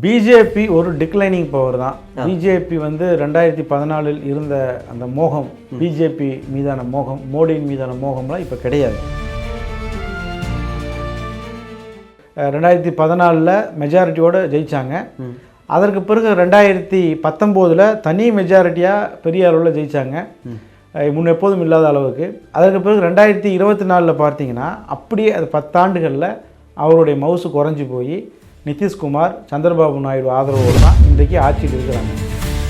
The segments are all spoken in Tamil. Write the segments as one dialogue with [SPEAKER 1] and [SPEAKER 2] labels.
[SPEAKER 1] பிஜேபி ஒரு டிக்ளைனிங் பவர் தான். பிஜேபி வந்து ரெண்டாயிரத்தி பதினாலில் இருந்த அந்த மோகம் பிஜேபி மீதான மோகம் மோடியின் மீதான மோகம்லாம் இப்போ கிடையாது. ரெண்டாயிரத்தி பதினாலில் மெஜாரிட்டியோடு ஜெயிச்சாங்க. அதற்கு பிறகு ரெண்டாயிரத்தி பத்தொம்போதில் தனி மெஜாரிட்டியாக பெரிய அளவில் ஜெயிச்சாங்க. அஹ் முன் எப்போதும் இல்லாத அளவுக்கு. அதற்கு பிறகு ரெண்டாயிரத்தி இருபத்தி நாலில் பார்த்தீங்கன்னா அப்படியே அது பத்தாண்டுகளில் அவருடைய மவுசு குறைஞ்சி போய் நிதிஷ்குமார் சந்திரபாபு நாயுடு ஆதரவோடு தான் இன்றைக்கு ஆட்சியில் இருக்கிறாங்க.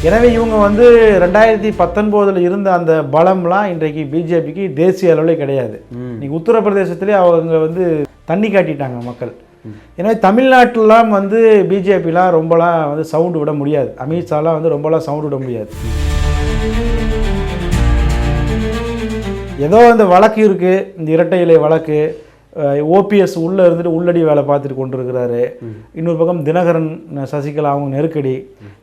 [SPEAKER 1] எனவே இவங்க வந்து ரெண்டாயிரத்தி பத்தொன்பதில் இருந்த அந்த பலம்லாம் இன்றைக்கு பிஜேபிக்கு தேசிய அளவில் கிடையாது. இன்னைக்கு உத்தரப்பிரதேசத்திலே அவங்க வந்து தண்ணி காட்டிட்டாங்க மக்கள். எனவே தமிழ்நாட்டிலாம் வந்து பிஜேபிலாம் ரொம்பலாம் வந்து சவுண்டு விட முடியாது. அமித்ஷாலாம் வந்து ரொம்பலாம் சவுண்டு விட முடியாது. ஏதோ அந்த வழக்கு இருக்குது இந்த இரட்டை இலை வழக்கு ஓபிஎஸ் உள்ளே இருந்துட்டு உள்ளடி வேலை பார்த்துட்டு கொண்டிருக்கிறாரு. இன்னொரு பக்கம் தினகரன் சசிகலா அவங்க நெருக்கடி.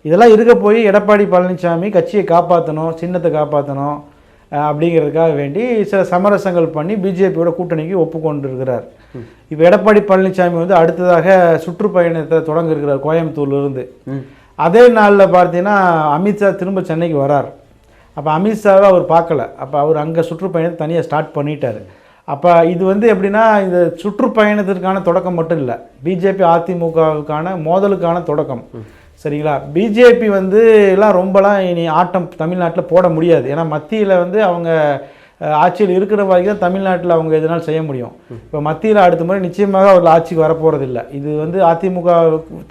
[SPEAKER 1] இதெல்லாம் இருக்க போய் எடப்பாடி பழனிசாமி கட்சியை காப்பாற்றணும் சின்னத்தை காப்பாற்றணும் அப்படிங்கிறதுக்காக வேண்டி சில சமரசங்கள் பண்ணி பிஜேபியோட கூட்டணிக்கு ஒப்புக்கொண்டிருக்கிறார். இப்போ எடப்பாடி பழனிசாமி வந்து அடுத்ததாக சுற்றுப்பயணத்தை தொடங்க இருக்கிறார் கோயம்புத்தூர்ல இருந்து அதே நாளில் பார்த்தீங்கன்னா அமித்ஷா திரும்ப சென்னைக்கு வரார். அப்போ அமித்ஷாவை அவர் பார்க்கல. அப்போ அவர் அங்கே சுற்றுப்பயணத்தை தனியாக ஸ்டார்ட் பண்ணிட்டாரு. அப்போ இது வந்து எப்படின்னா இந்த சுற்றுப்பயணத்திற்கான தொடக்கம் மட்டும் இல்லை. பிஜேபி அதிமுகவுக்கான மோதலுக்கான தொடக்கம். சரிங்களா? பிஜேபி வந்து எல்லாம் ரொம்பலாம் இனி ஆட்டம் தமிழ்நாட்டில் போட முடியாது. ஏன்னா மத்தியில் வந்து அவங்க ஆட்சியில் இருக்கிற வரைக்கும் தான் தமிழ்நாட்டில் அவங்க எதனாலும் செய்ய முடியும். இப்போ மத்தியில் அடுத்த முறை நிச்சயமாக அவர்கள் ஆட்சிக்கு வரப்போகிறது இல்லை இது வந்து அதிமுக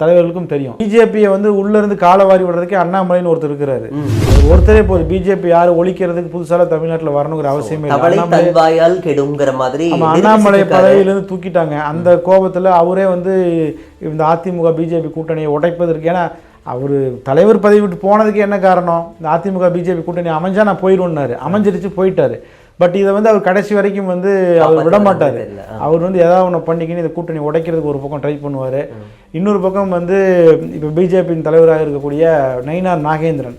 [SPEAKER 1] தலைவர்களுக்கும் தெரியும். பிஜேபியை வந்து உள்ளேருந்து காலவாரி விடுறதுக்கே அண்ணாமலைன்னு ஒருத்தர் இருக்கிறாரு. ஒருத்தரே போதும் பிஜேபி யாரும் ஒழிக்கிறதுக்கு புதுசாக தமிழ்நாட்டில் வரணுங்கிற அவசியமே இல்லை.
[SPEAKER 2] கெடுங்கிற மாதிரி
[SPEAKER 1] அண்ணாமலை பதவியிலிருந்து தூக்கிட்டாங்க. அந்த கோபத்துல அவரே வந்து இந்த அதிமுக பிஜேபி கூட்டணியை உடைப்பதற்கு ஏன்னா அவர் தலைவர் பதவி விட்டு போனதுக்கு என்ன காரணம்? இந்த அதிமுக பிஜேபி கூட்டணி அமைஞ்சா நான் போயிடுவேன்னாரு. அமைஞ்சிருச்சு போயிட்டாரு. பட் இதை வந்து அவர் கடைசி வரைக்கும் வந்து அவர் விட மாட்டார். அவர் வந்து ஏதாவது ஒன்று பண்ணிக்கின்னு இந்த கூட்டணி உடைக்கிறதுக்கு ஒரு பக்கம் ட்ரை பண்ணுவார். இன்னொரு பக்கம் வந்து இப்போ பிஜேபியின் தலைவராக இருக்கக்கூடிய நயினார் நாகேந்திரன்.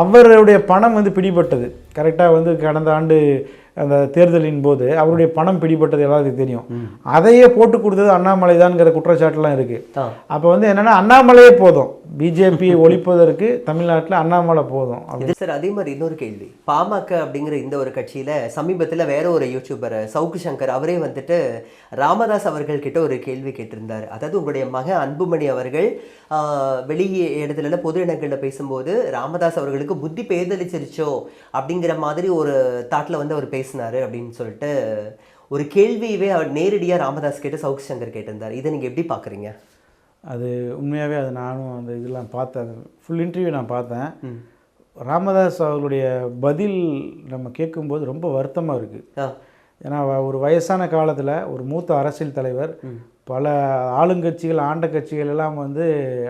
[SPEAKER 1] அவருடைய பணம் வந்து பிடிபட்டது. கரெக்டாக வந்து கடந்த ஆண்டு அந்த தேர்தலின் போது அவருடைய பணம் பிடிபட்டது எல்லாத்துக்கும் தெரியும். அதையே போட்டு கொடுத்தது அண்ணாமலை தான்ங்கிற குற்றச்சாட்டுலாம் இருக்குது. அப்போ வந்து என்னன்னா அண்ணாமலையே போதும். பிஜேபியை ஒழிப்பதற்கு தமிழ்நாட்டில் அண்ணாமலை போதும்.
[SPEAKER 2] இது சார் அதே மாதிரி இன்னொரு கேள்வி. பாமக அப்படிங்கிற இந்த ஒரு கட்சியில் சமீபத்தில் வேற ஒரு யூடியூபர் சவுக்கு சங்கர் அவரே வந்துட்டு ராமதாஸ் அவர்கள் கிட்ட ஒரு கேள்வி கேட்டிருந்தார். அதாவது உங்களுடைய மகன் அன்புமணி அவர்கள் வெளியே இடத்துல பொது இடங்களில் பேசும்போது ராமதாஸ் அவர்களுக்கு புத்தி பேதளிச்சிருச்சோ அப்படிங்கிற மாதிரி ஒரு தாட்டில் வந்து அவர் பேசினாரு அப்படின்னு சொல்லிட்டு ஒரு கேள்வியவே அவர் நேரடியாக ராமதாஸ் கிட்ட சவுக்கு சங்கர் கேட்டிருந்தார். இதை நீங்கள் எப்படி பார்க்குறீங்க
[SPEAKER 1] அது உண்மையாகவே அது நானும் அந்த இதெல்லாம் பார்த்தேன். ஃபுல் இன்டர்வியூ நான் பார்த்தேன். ராமதாஸ் அவர்களுடைய பதில் நம்ம கேட்கும்போது ரொம்ப வருத்தமாக இருக்குது ஏன்னா ஒரு வயசான காலத்தில் ஒரு மூத்த அரசியல் தலைவர் பல ஆளுங்கட்சிகள் ஆண்ட கட்சிகள் எல்லாம் வந்து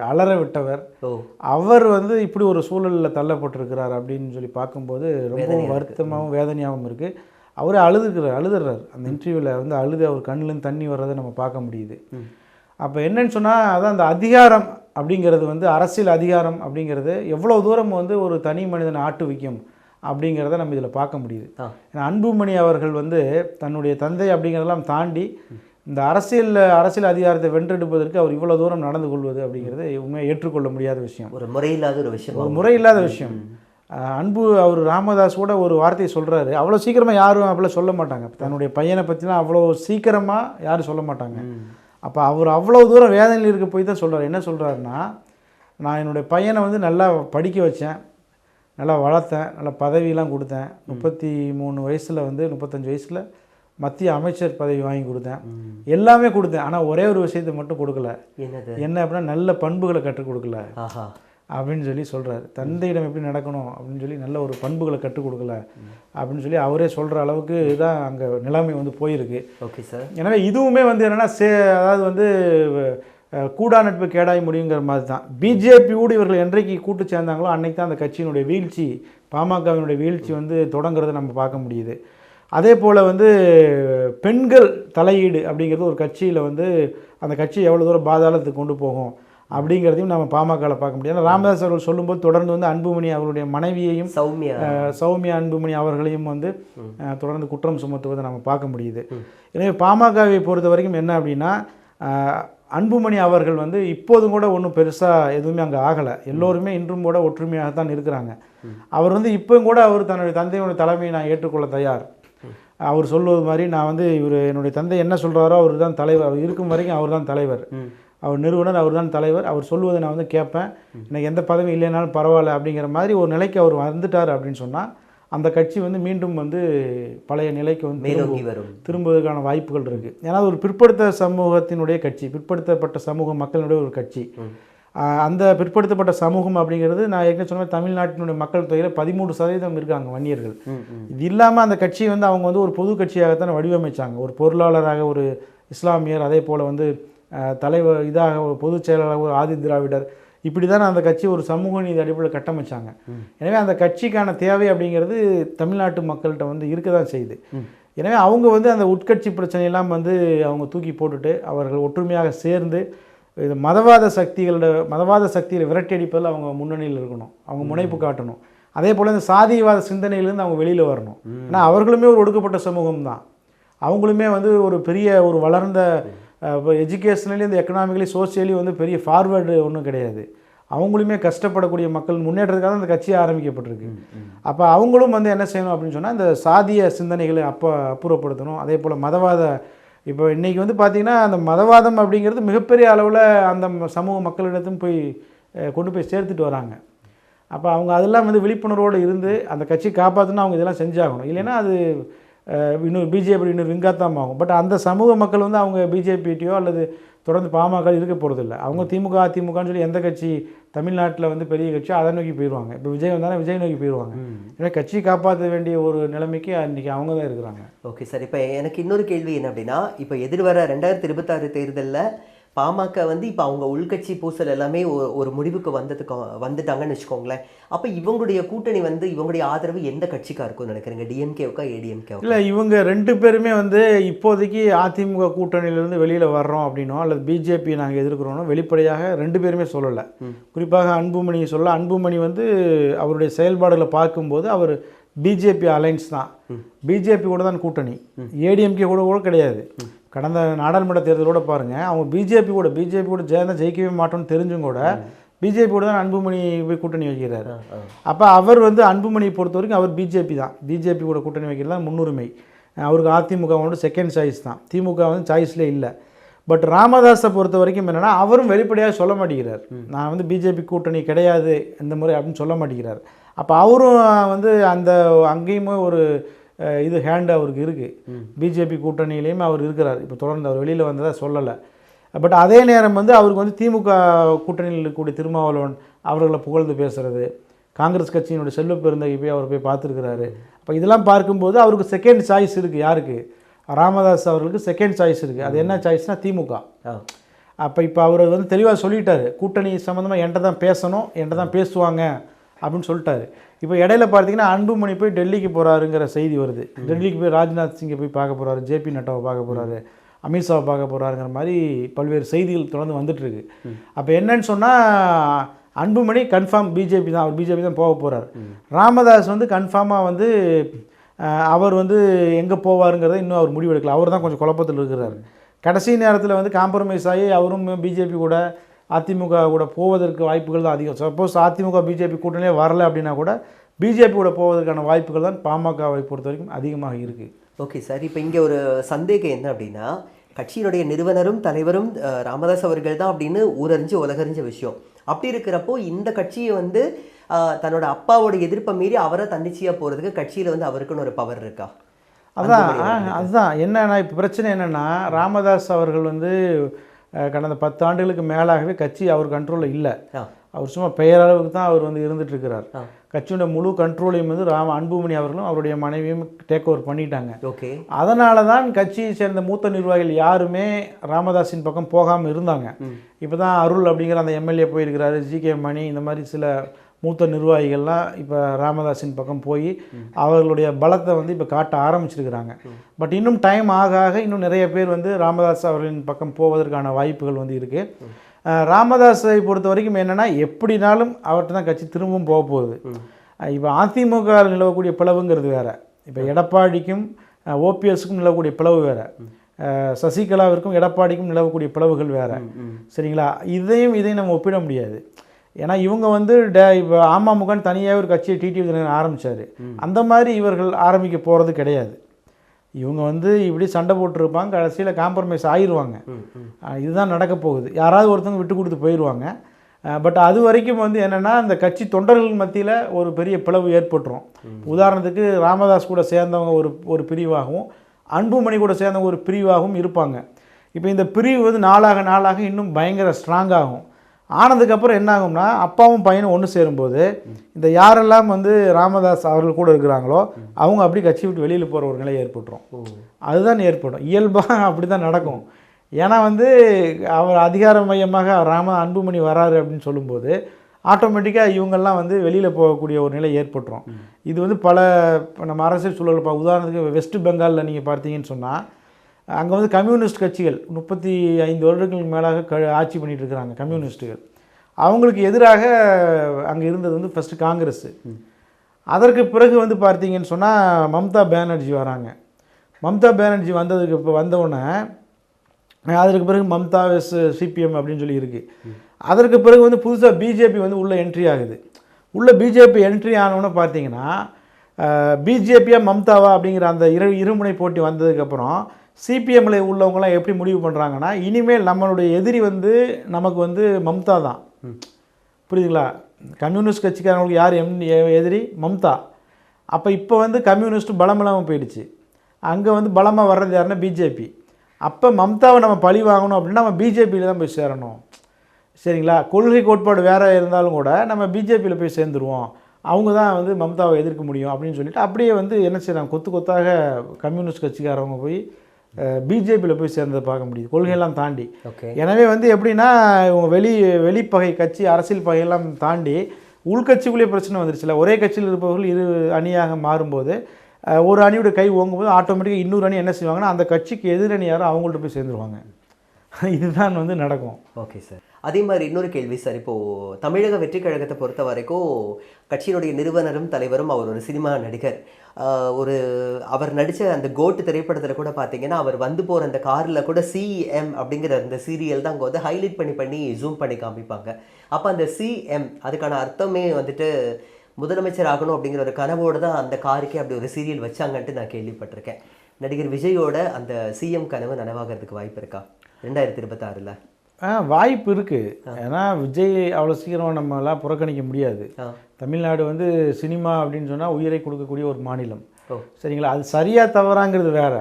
[SPEAKER 1] அலற விட்டவர். அவர் வந்து இப்படி ஒரு சூழலில் தள்ளப்பட்டிருக்கிறார் அப்படின்னு சொல்லி பார்க்கும்போது ரொம்ப வருத்தமாகவும் வேதனையாகவும் இருக்குது அவரே அழுதுக்கிறார் அழுதுறார். அந்த இன்டர்வியூவில் வந்து அழுது அவர் கண்ணுலேருந்து தண்ணி வர்றதை நம்ம பார்க்க முடியுது. அப்போ என்னன்னு சொன்னால் அதான் அந்த அதிகாரம் அப்படிங்கிறது வந்து அரசியல் அதிகாரம் அப்படிங்கிறது எவ்வளோ தூரம் வந்து ஒரு தனி மனிதனை ஆட்டு வைக்கும் அப்படிங்கிறத நம்ம இதில் பார்க்க முடியுது. ஏன்னா அன்புமணி அவர்கள் வந்து தன்னுடைய தந்தை அப்படிங்கிறதெல்லாம் தாண்டி இந்த அரசியல் அரசியல் அதிகாரத்தை வென்றெடுப்பதற்கு அவர் இவ்வளோ தூரம் நடந்து கொள்வது அப்படிங்கிறது உண்மையாக ஏற்றுக்கொள்ள முடியாத விஷயம்.
[SPEAKER 2] ஒரு முறையில்லாத ஒரு விஷயம்
[SPEAKER 1] ஒரு முறை இல்லாத விஷயம். அன்பு அவர் ராமதாஸ் கூட ஒரு வார்த்தையை சொல்கிறாரு அவ்வளோ சீக்கிரமாக யாரும் அவ்வளோ சொல்ல மாட்டாங்க. தன்னுடைய பையனை பற்றிலாம் அவ்வளோ சீக்கிரமாக யாரும் சொல்ல மாட்டாங்க. அப்போ அவர் அவ்வளோ தூரம் வேதனையில் இருக்க போய் தான் சொல்கிறார் என்ன சொல்கிறாருன்னா நான் என்னுடைய பையனை வந்து நல்லா படிக்க வச்சேன். நல்லா வளர்த்தேன். நல்லா பதவியெல்லாம் கொடுத்தேன். முப்பத்தி மூணு வயசில் வந்து முப்பத்தஞ்சு வயசில் மத்திய அமைச்சர் பதவி வாங்கி கொடுத்தேன். எல்லாமே கொடுத்தேன். ஆனால் ஒரே ஒரு விஷயத்தை மட்டும் கொடுக்கல. என்ன அப்படின்னா நல்ல பண்புகளை கற்றுக் கொடுக்கல.
[SPEAKER 2] ஆஹா.
[SPEAKER 1] அப்படின்னு சொல்லி சொல்கிறாரு தந்தையிடம் எப்படி நடக்கணும் அப்படின்னு சொல்லி நல்ல ஒரு பண்புகளை கற்றுக் கொடுக்கல அப்படின்னு சொல்லி அவரே சொல்கிற அளவுக்கு தான் அங்கே நிலைமை வந்து போயிருக்கு.
[SPEAKER 2] Okay sir.
[SPEAKER 1] எனவே இதுவுமே வந்து என்னென்னா சே அதாவது வந்து கூடா நட்பு கேடாய் முடியுங்கிற மாதிரி தான். பிஜேபியோடு இவர்கள் என்றைக்கு கூட்டு சேர்ந்தாங்களோ அன்னைக்கு தான் அந்த கட்சியினுடைய வீழ்ச்சி பாமகவினுடைய வீழ்ச்சி வந்து தொடங்குறதை நம்ம பார்க்க முடியுது. அதே போல் வந்து பெண்கள் தலையீடு அப்படிங்கிறது ஒரு கட்சியில் வந்து அந்த கட்சி எவ்வளோ தூரம் பாதாளத்துக்கு கொண்டு போகும் அப்படிங்கிறதையும் நம்ம பாமகவில் பார்க்க முடியும். ஏன்னா ராமதாஸ் அவர்கள் சொல்லும்போது தொடர்ந்து வந்து அன்புமணி அவருடைய மனைவியையும்
[SPEAKER 2] சௌமியா.
[SPEAKER 1] சௌமியா அன்புமணி அவர்களையும் வந்து தொடர்ந்து குற்றம் சுமத்துவதை நம்ம பார்க்க முடியுது. எனவே பாமகவை பொறுத்த வரைக்கும் என்ன அப்படின்னா அன்புமணி அவர்கள் வந்து இப்போதும் கூட ஒன்றும் பெருசாக எதுவுமே அங்கே ஆகலை. எல்லோருமே இன்றும் கூட ஒற்றுமையாகத்தான் இருக்கிறாங்க. அவர் வந்து இப்போவும் கூட அவர் தன்னுடைய தந்தையோட தலைமையை நான் ஏற்றுக்கொள்ள தயார். அவர் சொல்வது மாதிரி நான் வந்து இவர் என்னுடைய தந்தை என்ன சொல்கிறாரோ அவர் தான் தலைவர். அவர் இருக்கும் வரைக்கும் அவர் தான் தலைவர் அவர் நிறுவனர் அவர் தான் தலைவர். அவர் சொல்வதை நான் வந்து கேட்பேன். எனக்கு எந்த பதவி இல்லைனாலும் பரவாயில்ல அப்படிங்கிற மாதிரி ஒரு நிலைக்கு அவர் வந்துட்டார் அப்படின்னு சொன்னால் அந்த கட்சி வந்து மீண்டும் வந்து பழைய நிலைக்கு வந்து.
[SPEAKER 2] வரும்.
[SPEAKER 1] திரும்புவதற்கான வாய்ப்புகள் இருக்குது ஏன்னா ஒரு பிற்படுத்த சமூகத்தினுடைய கட்சி பிற்படுத்தப்பட்ட சமூக மக்களினுடைய ஒரு கட்சி. அந்த பிற்படுத்தப்பட்ட சமூகம் அப்படிங்கிறது நான் ஏற்கனவே சொன்ன தமிழ்நாட்டினுடைய மக்கள் தொகையில் பதிமூணு சதவீதம் இருக்காங்க வன்னியர்கள். இது இல்லாமல் அந்த கட்சியை வந்து அவங்க வந்து ஒரு பொது கட்சியாகத்தான் வடிவமைச்சாங்க. ஒரு பொருளாளராக ஒரு இஸ்லாமியர் அதே போல் வந்து தலைவர் இதாக ஒரு பொதுச் செயலாளர் ஒரு ஆதி திராவிடர் இப்படி தான் அந்த கட்சி ஒரு சமூக நீதி அடிப்படையில் கட்டமைச்சாங்க. எனவே அந்த கட்சிக்கான தேவை அப்படிங்கிறது தமிழ்நாட்டு மக்கள்கிட்ட வந்து இருக்க தான் செய்யுது எனவே அவங்க வந்து அந்த உட்கட்சி பிரச்சனையெல்லாம் வந்து அவங்க தூக்கி போட்டுட்டு அவர்கள் ஒற்றுமையாக சேர்ந்து இது மதவாத சக்திகளோட மதவாத சக்திகளை விரட்டி அடிப்பதில் அவங்க முன்னணியில் இருக்கணும். அவங்க முனைப்பு காட்டணும். அதே போல் இந்த சாதியவாத சிந்தனையிலேருந்து அவங்க வெளியில் வரணும். ஏன்னா அவர்களுமே ஒரு ஒடுக்கப்பட்ட சமூகம் தான் அவங்களுமே வந்து ஒரு பெரிய ஒரு வளர்ந்த இப்போ எஜுகேஷனலி இந்த எக்கனாமிக்கலி சோசியலி வந்து பெரிய ஃபார்வேர்டு ஒன்றும் கிடையாது. அவங்களுமே கஷ்டப்படக்கூடிய மக்கள் முன்னேற்றத்துக்காக தான் இந்த கட்சி ஆரம்பிக்கப்பட்டிருக்கு. அப்போ அவங்களும் வந்து என்ன செய்யணும் அப்படின்னு சொன்னால் இந்த சாதிய சிந்தனைகளை அப்போ அப்புறப்படுத்தணும். அதே போல் மதவாத இப்போ இன்றைக்கி வந்து பார்த்திங்கன்னா அந்த மதவாதம் அப்படிங்கிறது மிகப்பெரிய அளவில் அந்த சமூக மக்களிடத்தும் போய் கொண்டு போய் சேர்த்துட்டு வராங்க. அப்போ அவங்க அதெல்லாம் வந்து விழிப்புணர்வோடு இருந்து அந்த கட்சி காப்பாற்றணும் அவங்க இதெல்லாம் செஞ்சாகணும். இல்லைன்னா அது இன்னொரு பிஜேபி இன்னொரு விங்காத்தான் ஆகும் பட் அந்த சமூக மக்கள் வந்து அவங்க பிஜேபிட்டியோ அல்லது தொடர்ந்து பாமக இருக்க போகிறதில்ல அவங்க திமுக அதிமுகன்னு சொல்லி எந்த கட்சி? தமிழ்நாட்டில் வந்து பெரிய கட்சியோ அதை நோக்கி போயிடுவாங்க இப்போ விஜய் வந்தாலும் விஜய் நோக்கி போயிடுவாங்க ஏன்னா கட்சி காப்பாற்ற வேண்டிய ஒரு நிலைமைக்கு அன்றைக்கி அவங்க தான் இருக்கிறாங்க.
[SPEAKER 2] Okay sir. இப்போ எனக்கு இன்னொரு கேள்வி என்ன அப்படின்னா இப்போ எதிர்வர ரெண்டாயிரத்தி இருபத்தாறு தேர்தலில் பாமக வந்து இப்போ அவங்க உள்கட்சி பூசல் எல்லாமே ஒரு- முடிவுக்கு வந்ததுக்கு வந்துட்டாங்கன்னு வச்சுக்கோங்களேன். அப்போ இவங்களுடைய கூட்டணி வந்து இவங்களுடைய ஆதரவு எந்த கட்சிக்கா இருக்கும்னு நினைக்கிறீங்க? டிஎம்கேவுக்கா ஏடிஎம்கேவுக்கா
[SPEAKER 1] இல்லை இவங்க ரெண்டு பேருமே வந்து இப்போதைக்கு அதிமுக கூட்டணியிலிருந்து வெளியில் வர்றோம் அப்படின்னோ அல்லது பிஜேபி நாங்கள் எதிர்க்கிறோனோ வெளிப்படையாக ரெண்டு பேருமே சொல்லலை. குறிப்பாக அன்புமணி சொல்ல அன்புமணி வந்து அவருடைய செயல்பாடுகளை பார்க்கும்போது அவர் பிஜேபி அலைன்ஸ் தான். பிஜேபி கூட தான் கூட்டணி. ஏடிஎம்கே கூட கூட கிடையாது. கடந்த நாடாளுமன்ற தேர்தலோட பாருங்கள் அவங்க பிஜேபி கூட பிஜேபி கூட ஜெயந்தா ஜெயிக்கவே மாட்டோம்னு தெரிஞ்சும் கூட பிஜேபி கூட தான் அன்புமணி போய் கூட்டணி வைக்கிறாரு. அப்போ அவர் வந்து அன்புமணியை பொறுத்த வரைக்கும் அவர் பிஜேபி தான். பிஜேபி கூட கூட்டணி வைக்கிறது தான் முன்னுரிமை. அவருக்கு அதிமுக வந்து செகண்ட் சாய்ஸ் தான். திமுக வந்து சாய்ஸ்லேயே இல்லை. பட் ராமதாஸை பொறுத்த வரைக்கும் என்னென்னா அவரும் வெளிப்படையாக சொல்ல மாட்டேங்கிறார். நான் வந்து பிஜேபி கூட்டணி கிடையாது இந்த முறை அப்படின்னு சொல்ல மாட்டேங்கிறார். அப்போ அவரும் வந்து அந்த அங்கேயுமே ஒரு இது ஹேண்ட் அவருக்கு இருக்குது பிஜேபி கூட்டணியிலையுமே அவர் இருக்கிறார். இப்போ தொடர்ந்து அவர் வெளியில் வந்ததாக சொல்லலை. பட் அதே நேரம் வந்து அவருக்கு வந்து திமுக கூட்டணியில் இருக்கக்கூடிய திருமாவளவன் அவர்களை புகழ்ந்து பேசுறது காங்கிரஸ் கட்சியினுடைய செல்வ பெருந்தகை போய் அவர் போய் பார்த்துருக்கிறாரு. அப்போ இதெல்லாம் பார்க்கும்போது அவருக்கு செகண்ட் சாய்ஸ் இருக்குது யாருக்கு? ராமதாஸ் அவர்களுக்கு செகண்ட் சாய்ஸ் இருக்குது அது என்ன சாய்ஸ்னால் திமுக. அப்போ இப்போ அவர் வந்து தெளிவாக சொல்லிட்டாரு. கூட்டணி சம்மந்தமாக என்கிட்ட தான் பேசணும் என்கிட்ட தான் பேசுவாங்க அப்படின்னு சொல்லிட்டாரு. இப்போ இடையில பார்த்தீங்கன்னா அன்புமணி போய் டெல்லிக்கு போகிறாருங்கிற செய்தி வருது. டெல்லிக்கு போய் ராஜ்நாத் சிங்கை போய் பார்க்க போகிறாரு ஜேபி நட்டாவை பார்க்க போகிறாரு அமித்ஷாவை பார்க்க போகிறாருங்கிற மாதிரி பல்வேறு செய்திகள் தொடர்ந்து வந்துட்டு இருக்கு. அப்போ என்னன்னு சொன்னால் அன்புமணி கன்ஃபார்ம் பிஜேபி தான் அவர் பிஜேபி தான் போக போகிறார் ராமதாஸ் வந்து கன்ஃபார்மாக வந்து அவர் வந்து எங்கே போவாருங்கிறத இன்னும் அவர் முடிவெடுக்கல. அவர் தான் கொஞ்சம் குழப்பத்தில் இருக்கிறார். கடைசி நேரத்தில் வந்து காம்ப்ரமைஸ் ஆகி அவரும் பிஜேபி கூட அதிமுக கூட போவதற்கு வாய்ப்புகள் தான் அதிகம். சப்போஸ் அதிமுக பிஜேபி கூட்டணியே வரல அப்படின்னா கூட பிஜேபி கூட போவதற்கான வாய்ப்புகள் தான் பாமகவை பொறுத்த வரைக்கும் அதிகமாக இருக்குது
[SPEAKER 2] ஓகே சார். இப்போ இங்கே ஒரு சந்தேகம் என்ன அப்படின்னா கட்சியினுடைய நிறுவனரும் தலைவரும் ராமதாஸ் அவர்கள் தான் அப்படின்னு ஊரறிஞ்சு உலகறிஞ்ச விஷயம். அப்படி இருக்கிறப்போ இந்த கட்சியை வந்து தன்னோட அப்பாவோட எதிர்ப்பை மீறி அவரை தன்னிச்சையாக போகிறதுக்கு கட்சியில் வந்து அவருக்குன்னு ஒரு பவர் இருக்கா?
[SPEAKER 1] அதான் ஆ, அதுதான் என்னன்னா இப்போ பிரச்சனை என்னென்னா ராமதாஸ் அவர்கள் வந்து கடந்த பத்து ஆண்டுகளுக்கு மேலாகவே கட்சி அவர் கண்ட்ரோலில் இல்லை. அவர் சும்மா பெயரளவுக்கு தான் அவர் வந்து இருந்துட்டு இருக்கிறார்
[SPEAKER 2] ஆ.
[SPEAKER 1] கட்சியோட முழு கண்ட்ரோலையும் வந்து ராம அன்புமணி அவர்களும் அவருடைய மனைவியும் டேக் ஓவர் பண்ணிட்டாங்க.
[SPEAKER 2] ஓகே.
[SPEAKER 1] அதனால தான் கட்சியை சேர்ந்த மூத்த நிர்வாகிகள் யாருமே ராமதாஸின் பக்கம் போகாமல் இருந்தாங்க. இப்போ தான் அருள் அப்படிங்கிற அந்த எம்எல்ஏ போயிருக்கிறாரு. ஜி கே மணி இந்த மாதிரி சில மூத்த நிர்வாகிகள்லாம் இப்போ ராமதாஸின் பக்கம் போய் அவர்களுடைய பலத்தை வந்து இப்போ காட்ட ஆரம்பிச்சிருக்கிறாங்க. பட் இன்னும் டைம் ஆக ஆக இன்னும் நிறைய பேர் வந்து ராமதாஸ் அவர்களின் பக்கம் போவதற்கான வாய்ப்புகள் வந்து இருக்குது ராமதாஸை பொறுத்த வரைக்கும் என்னென்னா எப்படினாலும் அவர்கிட்ட தான் கட்சி திரும்பவும் போக போகுது. இப்போ அதிமுக நிலவக்கூடிய பிளவுங்கிறது வேற. இப்போ எடப்பாடிக்கும் ஓபிஎஸ்க்கும் நிலவக்கூடிய பிளவு வேற. சசிகலாவிற்கும் எடப்பாடிக்கும் நிலவக்கூடிய பிளவுகள் வேற. சரிங்களா? இதையும் இதையும் நம்ம ஒப்பிட முடியாது. ஏன்னா இவங்க வந்து டே இப்போ அமமுகன்னு தனியாக ஒரு கட்சியை டிடிவி தினகரன் ஆரம்பிச்சாரு. அந்த மாதிரி இவர்கள் ஆரம்பிக்க போகிறது கிடையாது. இவங்க வந்து இப்படி சண்டை போட்டுருப்பாங்க கடைசியில் காம்ப்ரமைஸ் ஆயிடுவாங்க இதுதான் நடக்க போகுது. யாராவது ஒருத்தவங்க விட்டு கொடுத்து போயிடுவாங்க பட் அது வரைக்கும் வந்து என்னென்னா இந்த கட்சி தொண்டர்கள் மத்தியில் ஒரு பெரிய பிளவு ஏற்பட்டுரும். உதாரணத்துக்கு ராமதாஸ் கூட சேர்ந்தவங்க ஒரு ஒரு பிரிவாகவும் அன்புமணி கூட சேர்ந்தவங்க ஒரு பிரிவாகவும் இருப்பாங்க. இப்போ இந்த பிரிவு வந்து நாளாக நாளாக இன்னும் பயங்கர ஸ்ட்ராங் ஆகும். ஆனதுக்கப்புறம் என்ன ஆகும்னா அப்பாவும் பையனும் ஒன்று சேரும்போது இந்த யாரெல்லாம் வந்து ராமதாஸ் அவர்கள் கூட இருக்கிறாங்களோ அவங்க அப்படி கட்சி விட்டு வெளியில் போகிற ஒரு நிலை ஏற்பட்டுரும். அதுதான் ஏற்படும். இயல்பாக அப்படி தான் நடக்கும். ஏன்னா வந்து அவர் அதிகார மையமாக ராம அன்புமணி வராரு அப்படின்னு சொல்லும்போது ஆட்டோமேட்டிக்காக இவங்கெல்லாம் வந்து வெளியில் போகக்கூடிய ஒரு நிலை ஏற்பட்டுரும். இது வந்து பல நம்ம அரசியல் சூழல் பா உதாரணத்துக்கு வெஸ்ட் பெங்காலில் நீங்கள் பார்த்தீங்கன்னு சொன்னால் அங்கே வந்து கம்யூனிஸ்ட் கட்சிகள் முப்பத்தி ஐந்து வருடங்களுக்கு மேலாக க ஆட்சி பண்ணிட்டு இருக்கிறாங்க கம்யூனிஸ்ட்டுகள். அவங்களுக்கு எதிராக அங்கே இருந்தது வந்து ஃபஸ்ட்டு காங்கிரஸ். அதற்கு பிறகு வந்து பார்த்தீங்கன்னு சொன்னால் மம்தா பானர்ஜி வராங்க. மம்தா பானர்ஜி வந்ததுக்கு இப்போ வந்தவுடனே அதற்கு பிறகு மம்தா வெஸ் சிபிஎம் அப்படின்னு சொல்லி இருக்குது அதற்கு பிறகு வந்து புதுசாக பிஜேபி வந்து உள்ளே என்ட்ரி ஆகுது. உள்ளே பிஜேபி என்ட்ரி ஆனவுடனே பார்த்தீங்கன்னா பிஜேபியா மம்தாவா அப்படிங்கிற அந்த இரு இருமுனை போட்டி வந்ததுக்கப்புறம் சிபிஎம்ல உள்ளவங்களாம் எப்படி முடிவு பண்ணுறாங்கன்னா இனிமேல் நம்மளுடைய எதிரி வந்து நமக்கு வந்து மம்தா தான். புரியுதுங்களா? கம்யூனிஸ்ட் கட்சிக்காரங்களுக்கு யார் எம் எதிரி? மம்தா. அப்போ இப்போ வந்து கம்யூனிஸ்ட் பலமில்லாமல் போயிடுச்சு. அங்கே வந்து பலமாக வர்றது யாருன்னா பிஜேபி. அப்போ மம்தாவை நம்ம பழி வாங்கணும் அப்படின்னா நம்ம பிஜேபியில் தான் போய் சேரணும். சரிங்களா? கொள்கை கோட்பாடு வேறு இருந்தாலும் கூட நம்ம பிஜேபியில் போய் சேர்ந்துருவோம். அவங்க தான் வந்து மம்தாவை எதிர்க்க முடியும் அப்படின்னு சொல்லிட்டு அப்படியே வந்து என்ன செய்றாங்க கொத்து கொத்தாக கம்யூனிஸ்ட் கட்சிக்காரவங்க போய் பிஜேபியில் போய் சேர்ந்ததை பார்க்க முடியுது. கொள்கையெல்லாம் தாண்டி.
[SPEAKER 2] ஓகே.
[SPEAKER 1] எனவே வந்து எப்படின்னா இவங்க வெளி வெளிப்பகை கட்சி அரசியல் பகையெல்லாம் தாண்டி உள்கட்சிக்குள்ளேயே பிரச்சனை வந்துருச்சுல ஒரே கட்சியில் இருப்பவர்கள் இரு அணியாக மாறும்போது ஒரு அணியோட கை ஓங்கும்போது ஆட்டோமேட்டிக்காக இன்னொரு அணி என்ன செய்வாங்கன்னா அந்த கட்சிக்கு எதிரணி யாரோ அவங்கள்ட்ட போய் சேர்ந்துருவாங்க. இதுதான் வந்து நடக்கும்.
[SPEAKER 2] Okay sir. அதே மாதிரி இன்னொரு கேள்வி சார். இப்போது தமிழக வெற்றி கழகத்தை பொறுத்த வரைக்கும் கட்சியினுடைய நிறுவனரும் தலைவரும் அவர் ஒரு சினிமா நடிகர். ஒரு அவர் நடித்த அந்த கோட்டு திரைப்படத்தில் கூட பார்த்தீங்கன்னா அவர் வந்து போகிற அந்த காரில் கூட சிஎம் அப்படிங்கிற அந்த சீரியல் தான் அங்கே வந்து ஹைலைட் பண்ணி பண்ணி ஜூம் பண்ணி காமிப்பாங்க. அப்போ அந்த சிஎம் அதுக்கான அர்த்தமே வந்துட்டு முதலமைச்சர் ஆகணும் அப்படிங்கிற ஒரு கனவோடு தான் அந்த காருக்கே அப்படி ஒரு சீரியல் வச்சாங்கன்ட்டு நான் கேள்விப்பட்டிருக்கேன். நடிகர் விஜயோட அந்த சிஎம் கனவு நனவாகிறதுக்கு வாய்ப்பு இருக்கா? ரெண்டாயிரத்தி இருபத்தாறில்.
[SPEAKER 1] ஆ வாய்ப்பு இருக்குது ஏன்னா விஜய் அவ்வளோ சீக்கிரம் நம்மளாம் புறக்கணிக்க முடியாது. தமிழ்நாடு வந்து சினிமா அப்படின்னு சொன்னால் உயிரை கொடுக்கக்கூடிய ஒரு மாநிலம். சரிங்களா? அது சரியா தவறாங்கிறது வேற.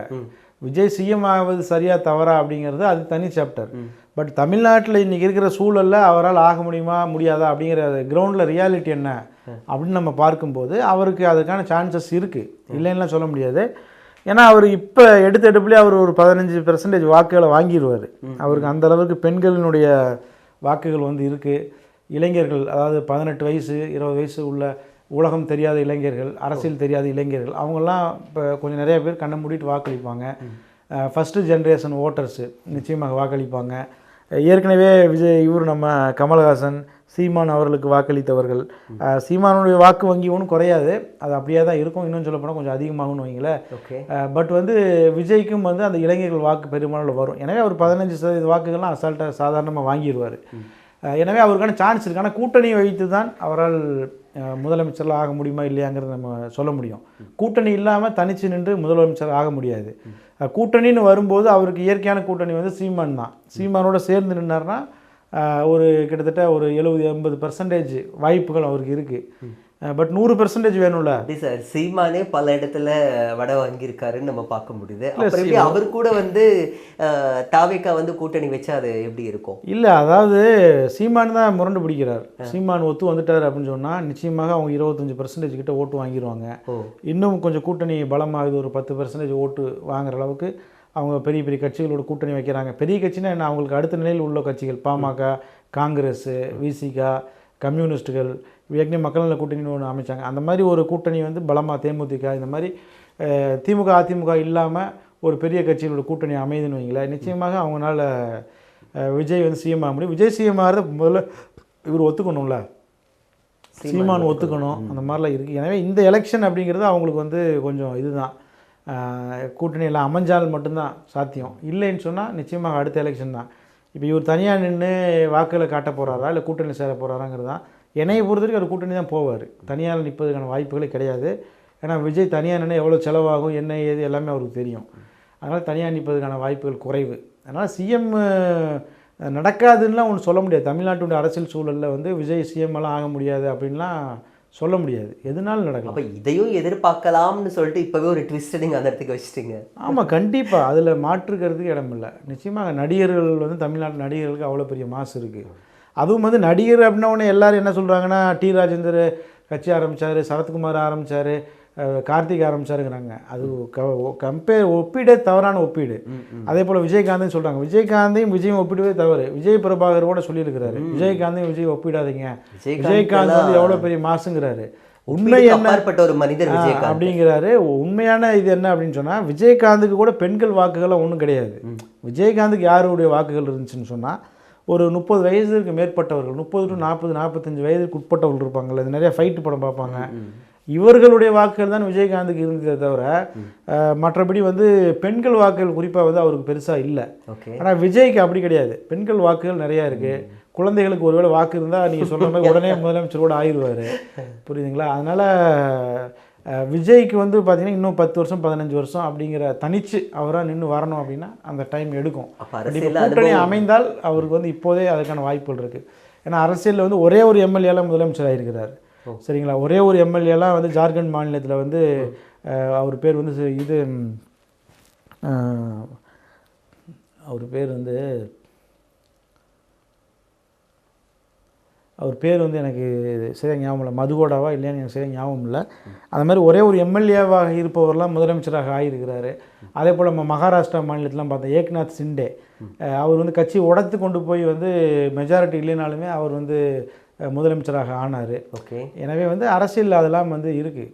[SPEAKER 1] விஜய் சிஎம் ஆவது சரியா தவறா அப்படிங்கிறது அது தனி சாப்டர் பட் தமிழ்நாட்டில் இன்னைக்கு இருக்கிற சூழல்ல அவரால் ஆக முடியுமா முடியாதா அப்படிங்கிற கிரவுண்டில் ரியாலிட்டி என்ன அப்படின்னு நம்ம பார்க்கும்போது அவருக்கு அதுக்கான சான்சஸ் இருக்குது இல்லைன்னுலாம் சொல்ல முடியாது. ஏன்னா அவர் இப்போ எடுத்த எடுப்புலேயே அவர் ஒரு பதினஞ்சு பெர்சன்டேஜ் வாக்குகளை வாங்கிடுவார். அவருக்கு அந்த அளவுக்கு பெண்களினுடைய வாக்குகள் வந்து இருக்குது இளைஞர்கள் அதாவது பதினெட்டு வயசு இருபது வயசு உள்ள உலகம் தெரியாத இளைஞர்கள் அரசியல் தெரியாத இளைஞர்கள் அவங்கெல்லாம் இப்போ கொஞ்சம் நிறைய பேர் கண்ணை மூடிட்டு வாக்களிப்பாங்க. ஃபஸ்ட்டு ஜென்ரேஷன் ஓட்டர்ஸு நிச்சயமாக வாக்களிப்பாங்க. ஏற்கனவே விஜய் இவர் நம்ம கமல்ஹாசன் சீமான் அவர்களுக்கு வாக்களித்தவர்கள். சீமானுடைய வாக்கு வங்கி ஒன்றும் குறையாது. அது அப்படியே தான் இருக்கும். இன்னும் சொல்ல போனால் கொஞ்சம் அதிகமாகும்னு வைங்களேன்.
[SPEAKER 2] ஓகே.
[SPEAKER 1] பட் வந்து விஜய்க்கும் வந்து அந்த இளைஞர்கள் வாக்கு பெரும்பாலும் வரும். எனவே அவர் பதினஞ்சு சதவீத வாக்குகள்லாம் அசால்ட்டாக சாதாரணமாக வாங்கிடுவார். எனவே அவருக்கான சான்ஸ் இருக்கு. ஆனால் கூட்டணி வைத்து தான் அவரால் அஹ், முதலமைச்சர்லாம் ஆக முடியுமா இல்லையாங்கிறத நம்ம சொல்ல முடியும். கூட்டணி இல்லாமல் தனிச்சு நின்று முதலமைச்சர் ஆக முடியாது. கூட்டணின்னு வரும்போது அவருக்கு இயற்கையான கூட்டணி வந்து சீமான் தான். சீமானோட சேர்ந்து நின்னார்னா ஒரு கிட்டத்தட்ட ஒரு எழுபது எண்பது பர்சன்டேஜ் வாய்ப்புகள் அவருக்கு இருக்குது பட் நூறு பெர்சன்டேஜ் வேணும்ல?
[SPEAKER 2] அப்படி சார் சீமானே பல இடத்துல வடை வாங்கியிருக்காருன்னு நம்ம பார்க்க முடியுது. எப்படி அவர் கூட வந்து தாவேக்கா வந்து கூட்டணி வச்சா அது எப்படி இருக்கும்?
[SPEAKER 1] இல்லை அதாவது சீமான் தான் முரண்டு பிடிக்கிறார். சீமான் ஒத்து வந்துட்டார் அப்படின்னு சொன்னால் நிச்சயமாக அவங்க இருபத்தஞ்சி பர்சன்டேஜ் கிட்ட ஓட்டு வாங்கிடுவாங்க இன்னும் கொஞ்சம் கூட்டணி பலமாகுது ஒரு பத்து பர்சன்டேஜ் ஓட்டு வாங்குற அளவுக்கு. அவங்க பெரிய பெரிய கட்சிகளோட கூட்டணி வைக்கிறாங்க. பெரிய கட்சினா என்ன? அவங்களுக்கு அடுத்த நிலையில் உள்ள கட்சிகள். பாமக காங்கிரஸ் விசிகா கம்யூனிஸ்ட்டுகள் ஏற்கனவே மக்கள் நல கூட்டணின்னு ஒன்று அமைச்சாங்க. அந்த மாதிரி ஒரு கூட்டணி வந்து பலமாக தேமுதிக இந்த மாதிரி திமுக அதிமுக இல்லாமல் ஒரு பெரிய கட்சிகளோட கூட்டணி அமையுதுன்னு வைங்களேன். நிச்சயமாக அவங்களால விஜய் வந்து சிஎம் ஆக முடியும். விஜய் சிஎம் ஆகிறத முதல்ல இவர் ஒத்துக்கணும்ல? சீமான் ஒத்துக்கணும். அந்த மாதிரிலாம் இருக்குது எனவே இந்த எலெக்ஷன் அப்படிங்கிறது அவங்களுக்கு வந்து கொஞ்சம் இதுதான். கூட்டணியில் அமைஞ்சால் மட்டும்தான் சாத்தியம். இல்லைன்னு சொன்னால் நிச்சயமாக அடுத்த எலெக்ஷன் தான். இப்போ இவர் தனியாக நின்று வாக்குகளை காட்ட போகிறாரா இல்லை கூட்டணி சேர போகிறாராங்கிறது தான் என்னையை பொறுத்தவரைக்கும் அவர் கூட்டணி தான் போவார். தனியாக நிற்பதுக்கான வாய்ப்புகளே கிடையாது. ஏன்னா விஜய் தனியாக நின்று எவ்வளோ செலவாகும் என்ன ஏது எல்லாமே அவருக்கு தெரியும். அதனால் தனியாக நிற்பதுக்கான வாய்ப்புகள் குறைவு. அதனால் சிஎம் நடக்காதுன்னுலாம் ஒன்று சொல்ல முடியாது. தமிழ்நாட்டுடைய அரசியல் சூழலில் வந்து விஜய் சிஎம் எல்லாம் ஆக முடியாது அப்படின்லாம் சொல்ல முடியாது. எதுனாலும் நடக்கலாம்?
[SPEAKER 2] அப்ப இதையும் எதிர்பார்க்கலாம்னு சொல்லிட்டு இப்பவே ஒரு ட்விஸ்ட் நீங்க அந்த இடத்துக்கு வச்சிட்டீங்க.
[SPEAKER 1] ஆமாம் கண்டிப்பாக அதில் மாற்றுக்கிறதுக்கு இடம் இல்லை. நிச்சயமாக நடிகர்கள் வந்து தமிழ்நாட்டு நடிகர்களுக்கு அவ்வளோ பெரிய மாசு இருக்குது அதுவும் வந்து நடிகர் அப்படின்ன உடனே எல்லாரும் என்ன சொல்கிறாங்கன்னா டி ராஜேந்தர் கட்சி ஆரம்பித்தார் சரத்குமார் ஆரம்பித்தார் கார்த்திக் ஆரம்பிச்சாருங்கிறாங்க அது கம்பேர் ஒப்பீடே தவறான ஒப்பீடு. அதே போல் விஜயகாந்தையும் சொல்கிறாங்க விஜயகாந்தையும் விஜயும் ஒப்பிடவே தவறு. விஜய் பிரபாகர் கூட சொல்லியிருக்கிறாரு. விஜயகாந்தையும் விஜய் ஒப்பிடாதீங்க.
[SPEAKER 2] விஜயகாந்த்
[SPEAKER 1] வந்து எவ்வளோ பெரிய மாசுங்கிறாரு. உண்மை என்ன?
[SPEAKER 2] ஒரு மனிதர்
[SPEAKER 1] அப்படிங்கிறாரு. உண்மையான இது என்ன அப்படின்னு சொன்னால் விஜயகாந்துக்கு கூட பெண்கள் வாக்குகள்லாம் ஒன்றும் கிடையாது. விஜயகாந்துக்கு யாருடைய வாக்குகள் இருந்துச்சுன்னு சொன்னால் ஒரு முப்பது வயதுக்கு மேற்பட்டவர்கள் முப்பது டு நாற்பது நாற்பத்தஞ்சு வயதுக்கு உட்பட்டவர்கள் இருப்பாங்கல்ல இது நிறைய ஃபைட்டு படம் பார்ப்பாங்க. இவர்களுடைய வாக்குகள் தான் விஜயகாந்துக்கு இருந்ததே தவிர மற்றபடி வந்து பெண்கள் வாக்குகள் குறிப்பாக வந்து அவருக்கு பெருசாக இல்லை. ஆனால் விஜய்க்கு அப்படி கிடையாது. பெண்கள் வாக்குகள் நிறையா இருக்குது குழந்தைகளுக்கு ஒருவேளை வாக்கு இருந்தால் நீங்கள் சொல்கிற மாதிரி உடனே முதலமைச்சர் கூட ஆயிடுவார். புரியுதுங்களா? அதனால் விஜய்க்கு வந்து பார்த்தீங்கன்னா இன்னும் பத்து வருஷம் பதினஞ்சு வருஷம் அப்படிங்கிற தனிச்சு அவராக நின்று வரணும் அப்படின்னா அந்த டைம் எடுக்கும். கூட்டணி அமைந்தால் அவருக்கு வந்து இப்போதே அதுக்கான வாய்ப்புகள் இருக்குது ஏன்னா அரசியலில் வந்து ஒரே ஒரு எம்எல்ஏலாம் முதலமைச்சர் ஆயிருக்கிறார். சரிங்களா? ஒரே ஒரு எம்எல்ஏலாம் வந்து ஜார்க்கண்ட் மாநிலத்தில் வந்து அவர் பேர் வந்து இது அவர் பேர் வந்து அவர் பேர் வந்து எனக்கு சரியாக ஞாபகம் இல்லை. மதுகோடாவா இல்லையான்னு எனக்கு சரியாக ஞாபகம் இல்லை. அந்த மாதிரி ஒரே ஒரு எம்எல்ஏவாக இருப்பவர்லாம் முதலமைச்சராக ஆகியிருக்கிறாரு அதே போல் நம்ம மகாராஷ்டிரா மாநிலத்திலாம் பார்த்தோம் ஏக்நாத் சிண்டே. அவர் வந்து கட்சி உடைத்து கொண்டு போய் வந்து மெஜாரிட்டி இல்லைனாலுமே அவர் வந்து முதலமைச்சராக ஆனார்.
[SPEAKER 2] ஓகே.
[SPEAKER 1] எனவே வந்து அரசியல் அதெல்லாம் வந்து இருக்குது